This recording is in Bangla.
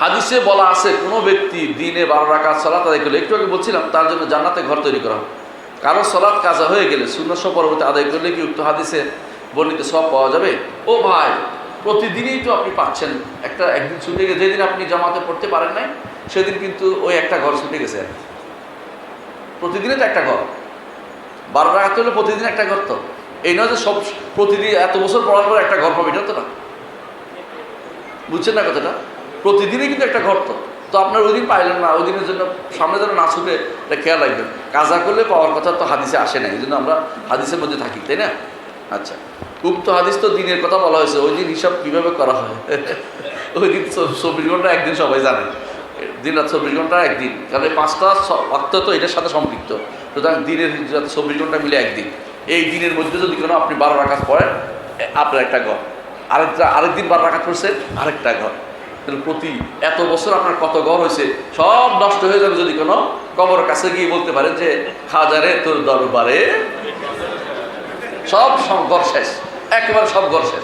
হাদিসে বলা আছে, কোনো ব্যক্তি দিনে বারো রাখা সালাত আদায় করলে, একটু আগে বলছিলাম, তার জন্য জান্নাতে ঘর তৈরি করা। কারও সলাৎ কাজা হয়ে গেলে শূন্য পরবর্তী আদায় করলে কি উক্ত হাদিসে বর্ণিত সব পাওয়া যাবে? ও ভাই, প্রতিদিনই তো আপনি পাচ্ছেন। একটা একদিন ছুটে গেছে, যেদিন আপনি জামাতে পড়তে পারেন নাই, সেদিন কিন্তু ওই একটা ঘর ছুটে গেছে। আর প্রতিদিনই তো একটা ঘর। বারো টাকা হলে প্রতিদিন একটা ঘর তো। এই নয় যে সব প্রতিদিন এত বছর পড়ার পর একটা ঘর পাবে এটা তো না। বুঝছেন না কথাটা? প্রতিদিনই কিন্তু একটা ঘর তো আপনার ওই দিন পাইলেন না, ওই দিনের জন্য সামনে যেন না ছুটে, এটা খেয়াল রাখবেন। কাজা করলে পাওয়ার কথা তো হাদিসে আসে না এই জন্য আমরা হাদিসের মধ্যে থাকি, তাই না? আচ্ছা উক্ত হাদিস তো দিনের কথা বলা হয়েছে, ওই দিন হিসাব কীভাবে করা হয়? ওই দিন চব্বিশ ঘণ্টা একদিন সবাই জানে। দিন রাত চব্বিশ ঘণ্টা একদিন কারণ পাঁচটা অর্থ তো এটার সাথে সম্পৃক্ত। সুতরাং দিনের রাত চব্বিশ ঘণ্টা মিলে একদিন। এই দিনের মধ্যে যদি কোনো আপনি বারো রাখাত পড়েন আপনার একটা ঘর। আরেকটা আরেকদিন বারো রাখাত পড়ছেন, আরেকটা ঘর। প্রতি এত বছর আপনার কত ঘর হয়েছে, সব নষ্ট হয়ে যাবে যদি কোনো কবর কাছে গিয়ে বলতে পারেন যে হাজারে তোর দরবারে সব সব ঘর শেষ, একেবারে সব ঘর শেষ।